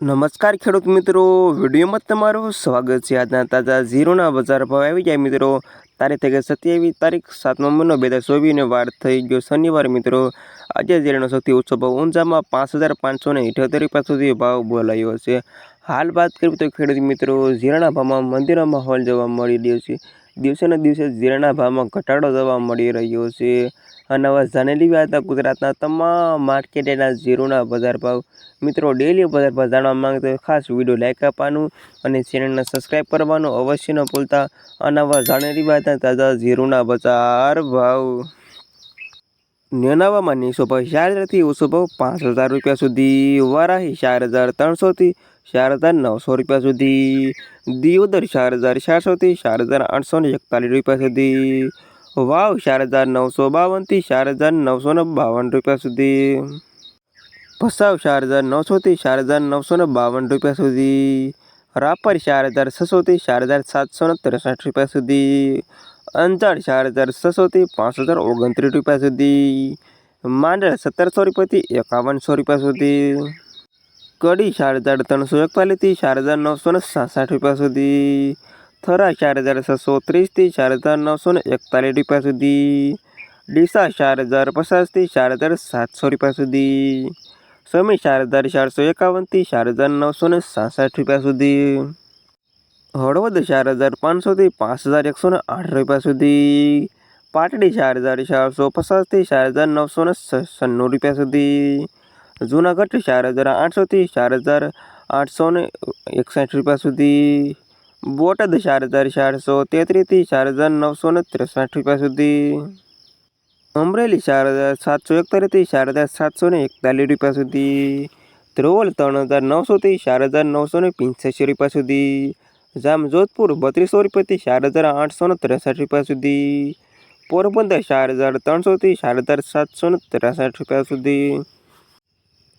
નમસ્કાર ખેડૂત મિત્રો, વિડીયોમાં તમારું સ્વાગત છે. આજના તાજા ઝીરોના બજાર ભાવ આવી જાય મિત્રો. તારીખ થઈ ગઈ સત્યાવીસ તારીખ સાતમા મહિનો બે હજાર ચોવીસને વાર થઈ ગયો શનિવાર મિત્રો. આજે ઝીરાનો સૌથી ઓછો ભાવ ઊંઝામાં પાંચ હજાર પાંચસો ને ઇઠોતેર રૂપિયા સુધી ભાવ બોલાયો છે. હાલ વાત કરીએ તો ખેડૂત મિત્રો, ઝીરાના ભાવમાં મંદિરનો માહોલ જોવા મળી રહ્યો છે. દિવસેને દિવસે ઝીરાના ભાવમાં ઘટાડો જોવા મળી રહ્યો છે. અને હવે જાણેલી વાત ગુજરાતના તમામ માર્કેટના ઝીરોના બજાર ભાવ. મિત્રો ડેલી બજાર ભાવ જાણવા માંગતો હોય ખાસ વીડિયો લાઈક આપવાનું અને ચેનલને સબસ્ક્રાઈબ કરવાનું અવશ્ય ન ભૂલતા. અને હવે જાણેલી વાત તાજા ઝીરોના બજાર ભાવ. નેનાવામાં નીસો ભાવ ચાર હજારથી ઓછો પાંચ હજાર રૂપિયા સુધી વારાહી ચાર હજાર ત્રણસોથી ચાર હજાર નવસો રૂપિયા સુધી દિયોદર ચાર હજાર ચારસોથી ચાર હજાર આઠસો ને એકતાલીસ રૂપિયા સુધી વાવ ચાર હજાર નવસો બાવનથી ચાર હજાર નવસો ને બાવન રૂપિયા સુધી ભસાવ ચાર હજાર નવસોથી ચાર હજાર નવસો ને બાવન રૂપિયા સુધી રાપર ચાર હજાર છસોથી ચાર હજાર સાતસો ને ત્રેસઠ રૂપિયા સુધી અંજાર ચાર હજાર છસોથી પાંચ હજાર ઓગણત્રીસ રૂપિયા સુધી. માંડળ સત્તરસો રૂપિયાથી એકાવનસો રૂપિયા સુધી. કડી ચાર હજાર ત્રણસો એકતાલીસથી ચાર હજાર નવસો ને સાસઠ રૂપિયા સુધી. થરા ચાર હજાર છસો ત્રીસથી ચાર હજાર નવસો ને એકતાલીસ રૂપિયા સુધી. ડીસા ચાર હજાર પચાસથી ચાર હજાર સાતસો રૂપિયા સુધી. સમી ચાર હજાર ચારસો એકાવનથી ચાર હજાર નવસો ને સાસઠ રૂપિયા સુધી. હળવદ ચાર હજાર પાંચસોથી પાંચ હજાર એકસો ને આઠ રૂપિયા સુધી પાટડી ચાર હજાર ચારસો પચાસથી ચાર હજાર નવસો ને છન્નું રૂપિયા સુધી જૂનાગઢ ચાર હજાર આઠસોથી ચાર હજાર આઠસો ને એકસઠ રૂપિયા સુધી બોટાદ ચાર હજાર ચારસો તેત્રીસથી ચાર હજાર નવસો ને ત્રેસઠ રૂપિયા સુધી અમરેલી ચાર હજાર સાતસો એકતાલીસથી ચાર હજાર સાતસો ને એકતાલીસ રૂપિયા સુધી ધ્રોલ ત્રણ હજાર નવસોથી ચાર હજાર નવસો ને પંચ્યાસી રૂપિયા સુધી જામજોધપુર બત્રીસો રૂપિયાથી ચાર હજાર આઠસો ને ત્રેસઠ રૂપિયા સુધી. પોરબંદર ચાર હજાર ત્રણસોથી ચાર હજાર સાતસો ને ત્રેસઠ રૂપિયા સુધી.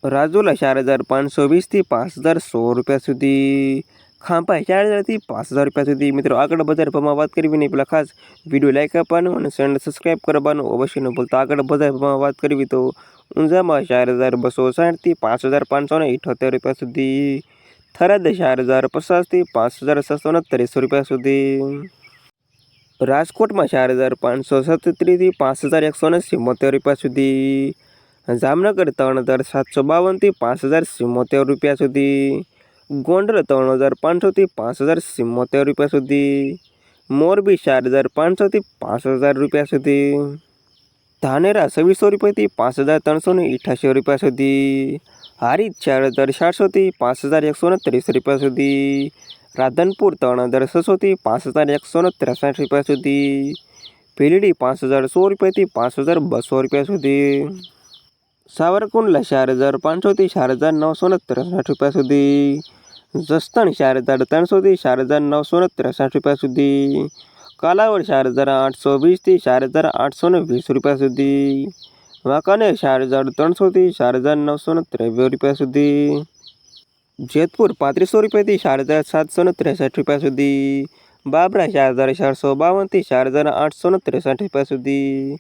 રાજુલા ચાર હજાર પાંચસો વીસથી પાંચ હજાર સો રૂપિયા સુધી. ખાંપા ચાર હજારથી પાંચ હજાર રૂપિયા સુધી. મિત્રો, આગળ બજાર ભાવમાં વાત કરવી નહીં પેલા ખાસ વીડિયો લાઇક આપવાનું અને ચેનલ સબસ્ક્રાઈબ કરવાનું અવશ્ય ન ભૂલતા. આગળ બજાર ભાવમાં વાત કરવી તો ઊંઝામાં ચાર હજાર બસો સાઠથી પાંચ હજાર પાંચસો ને ઇઠોતેર રૂપિયા સુધી. થરાદ ચાર હજાર પચાસથી પાંચ હજાર છસો ને રૂપિયા સુધી. રાજકોટમાં ચાર હજાર પાંચસો સત્તરીથી પાંચ હજાર એકસો ને સિત્તોતેર રૂપિયા સુધી. જામનગર ત્રણ હજાર સાતસો બાવનથી પાંચ હજાર સિત્તોતેર રૂપિયા સુધી. ગોંડલ ત્રણ હજાર પાંચસોથી પાંચ હજાર સિત્તોતેર રૂપિયા સુધી. મોરબી ચાર હજાર પાંચસોથી પાંચ હજાર રૂપિયા સુધી. ધાનેરા છવ્વીસો રૂપિયાથી પાંચ હજાર ત્રણસો ને રૂપિયા સુધી. હારીજ ચાર હજાર ચારસોથી પાંચ હજાર એકસો ત્રીસ રૂપિયા સુધી. રાધનપુર ત્રણ હજાર છસોથી પાંચ હજાર એકસો ને ત્રેસઠ રૂપિયા સુધી. ભીલડી પાંચ હજાર સો રૂપિયાથી પાંચ હજાર બસો રૂપિયા સુધી. સાવરકુંડલા ચાર હજાર પાંચસોથી ચાર હજાર નવસો ને ત્રેસઠ રૂપિયા સુધી. જસદણ ચાર હજાર ત્રણસોથી ચાર હજાર નવસો ને ત્રેસઠ રૂપિયા સુધી. કાલાવડ ચાર હજાર આઠસો વીસથી ચાર હજાર આઠસો ને વીસ રૂપિયા સુધી. વાંકાનેર ચાર હજાર ત્રણસોથી ચાર હજાર નવસો ને ત્રેવીસ રૂપિયા સુધી. જેતપુર પાંત્રીસો રૂપિયાથી ચાર હજાર સાતસો ને ત્રેસઠ રૂપિયા સુધી. બાબરા ચાર હજાર ચારસો બાવનથી ચાર હજાર આઠસો ને ત્રેસઠ રૂપિયા સુધી.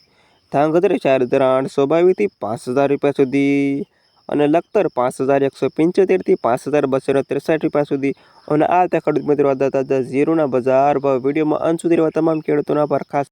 ધાંગધ્રા ચાર હજાર આઠસો બાવીસથી પાંચ હજાર રૂપિયા સુધી. અને લખતર પાંચ હજાર એકસો પંચોતેરથી પાંચ હજાર બસો ને ત્રેસઠ રૂપિયા સુધી. અને આ ત્યાં ખેડૂત મિત્રો તાજા ઝીરોના બજાર ભાવ. વિડીયોમાં અંત સુધી રહેવા તમામ ખેડૂતોના પર ખાસ